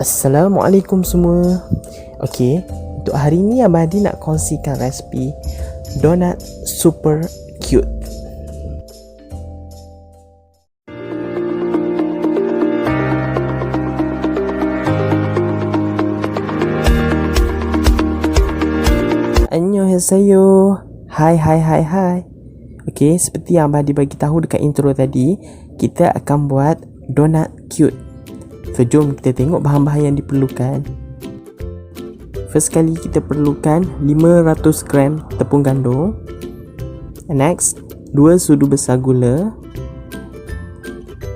Assalamualaikum semua. Okey Untuk hari ni Abang Adi nak kongsikan resipi Donat super cute. Annyeonghaseyo. Hai hai hai hai. Okey, seperti yang Abang Adi bagi tahu dekat intro tadi Kita akan buat donat cute So jom kita tengok bahan-bahan yang diperlukan. First kali kita perlukan 500 gram tepung gandum. Next, 2 sudu besar gula.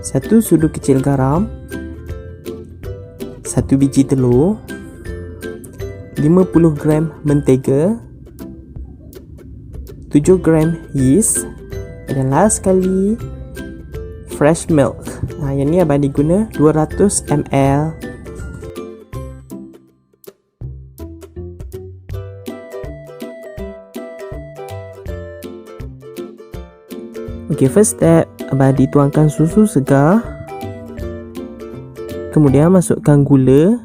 1 sudu kecil garam. 1 biji telur. 50 gram mentega. 7 gram yeast. Dan last sekali fresh milk. Ha, yang ni abang diguna 200 ml ok first step abang dituangkan susu segar. Kemudian masukkan gula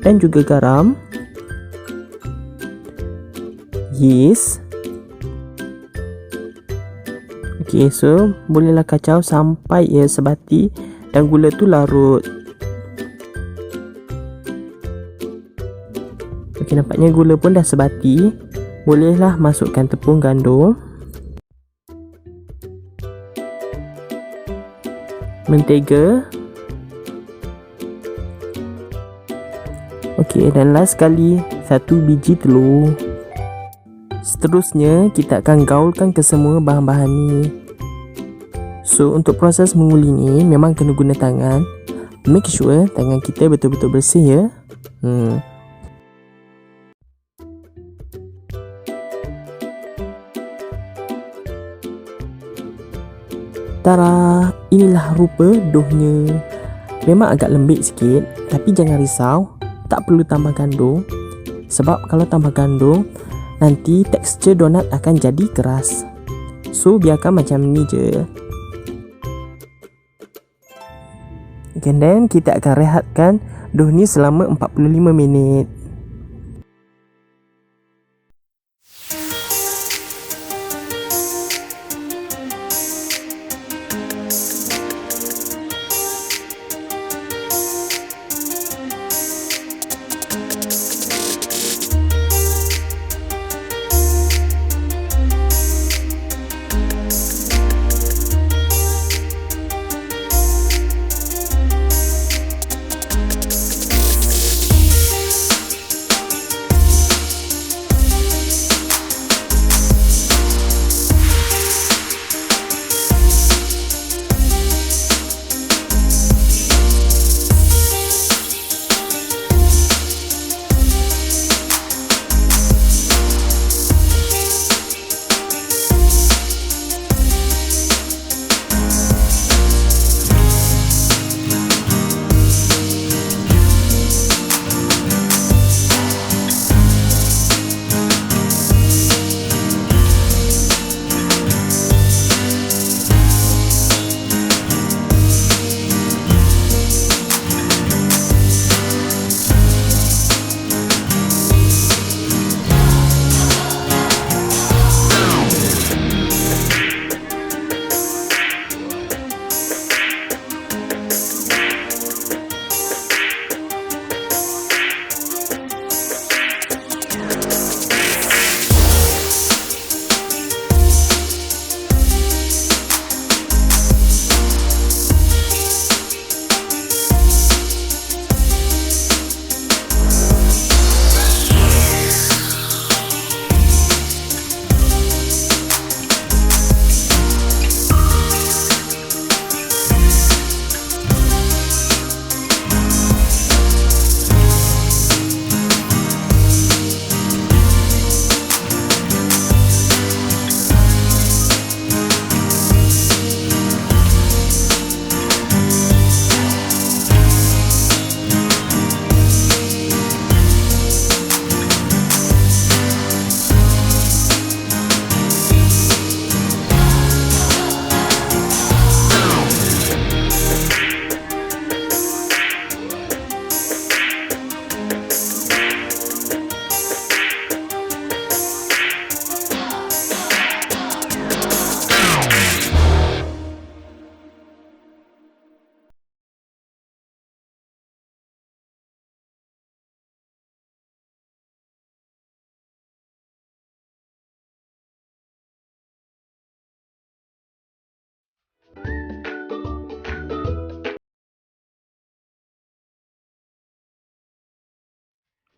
dan juga garam. Yeast ok so bolehlah kacau sampai ia sebati dan gula tu larut. Ok nampaknya gula pun dah sebati. Bolehlah masukkan tepung gandum. Mentega. Ok dan last sekali satu biji telur Seterusnya, kita akan gaulkan ke semua bahan-bahan ni. So, untuk proses menguli ni memang kena guna tangan. Make sure tangan kita betul-betul bersih ya. Hmm. Tara, inilah rupa dohnya. Memang agak lembik sikit, tapi jangan risau. Tak perlu tambah gandum. Sebab kalau tambah gandum, nanti tekstur donat akan jadi keras. So biarkan macam ni je. Then kita akan rehatkan doh ni selama 45 minit.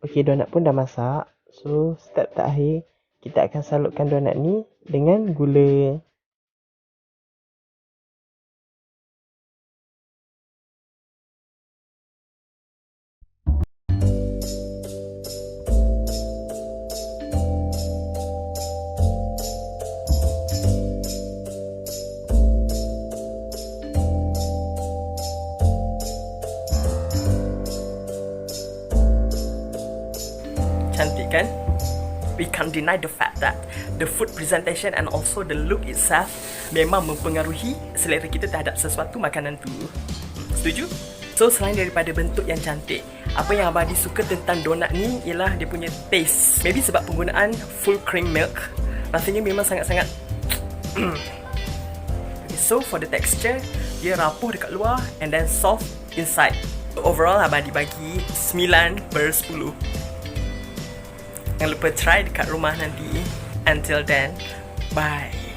Okey, donat pun dah masak. So, step terakhir, kita akan salutkan donat ni dengan gula. Cantik kan? We can't deny the fact that the food presentation and also the look itself memang mempengaruhi selera kita terhadap sesuatu makanan tu. Setuju? So selain daripada bentuk yang cantik, apa yang Abadi suka tentang donat ni ialah dia punya taste. Maybe sebab penggunaan full cream milk, rasanya memang sangat-sangat so for the texture, dia rapuh dekat luar and then soft inside. Overall Abadi bagi 9 per 10. Jangan lupa try dekat rumah nanti. Until then, bye.